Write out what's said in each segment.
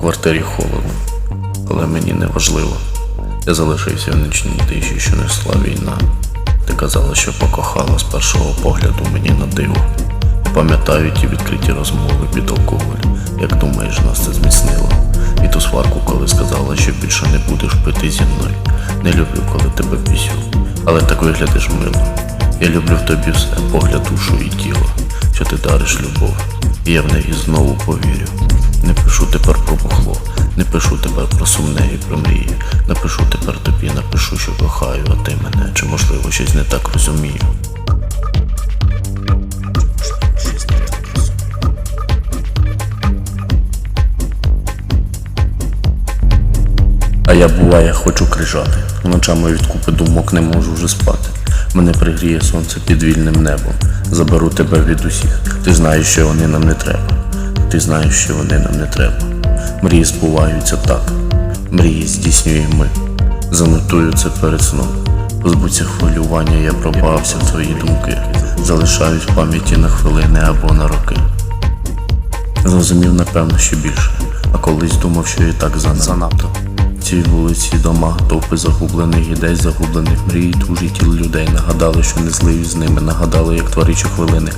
квартирі холодно, але мені не важливо. Я залишився в нічній тиші, що несла війна. Ти казала, що покохала з першого погляду мені на диво. Пам'ятаю ті відкриті розмови під алкоголь. Як думаєш, нас це зміцнило? І ту сварку, коли сказала, що більше не будеш пити зі мною. Не люблю, коли тебе бісю, але так виглядиш мило. Я люблю в тобі все, погляд, душу і тіло, що ти дариш любов, і я в неї знову повірю. Не пишу тепер про бухло, не пишу тепер про сумне і про мрії. Напишу тепер тобі, напишу, що кохаю, а ти мене, чи можливо щось не так розумію. А я буває хочу крижати. Ночами від купи думок не можу вже спати. Мене пригріє сонце під вільним небом. Заберу тебе від усіх. Ти знаєш, що вони нам не треба. Ти знаєш, що вони нам не треба. Мрії збуваються так. Мрії здійснюємо ми. Занотую це перед сном. Позбуться хвилювання, я пробався в твої думки. Залишаюсь в пам'яті на хвилини або на роки. Зрозумів, напевно, що більше, а колись думав, що і так занадто цій вулиці, дома, товпи загублених ідей, загублених мрій, дуже тіл людей. Нагадали, що не зливі з ними, нагадали, як творічі хвилини.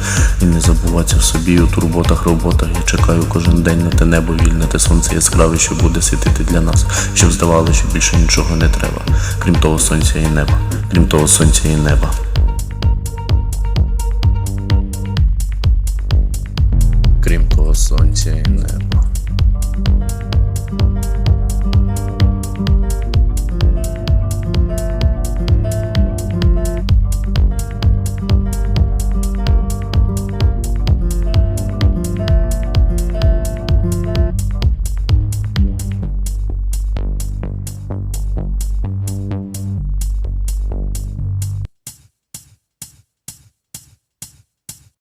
І не забуватися в собі у турботах, роботах. Я чекаю кожен день на те небо вільне, те сонце яскраве, що буде світити для нас, щоб здавалося, що більше нічого не треба. Крім того, сонця і неба, крім того, сонця і неба. Крім того, сонця і неба.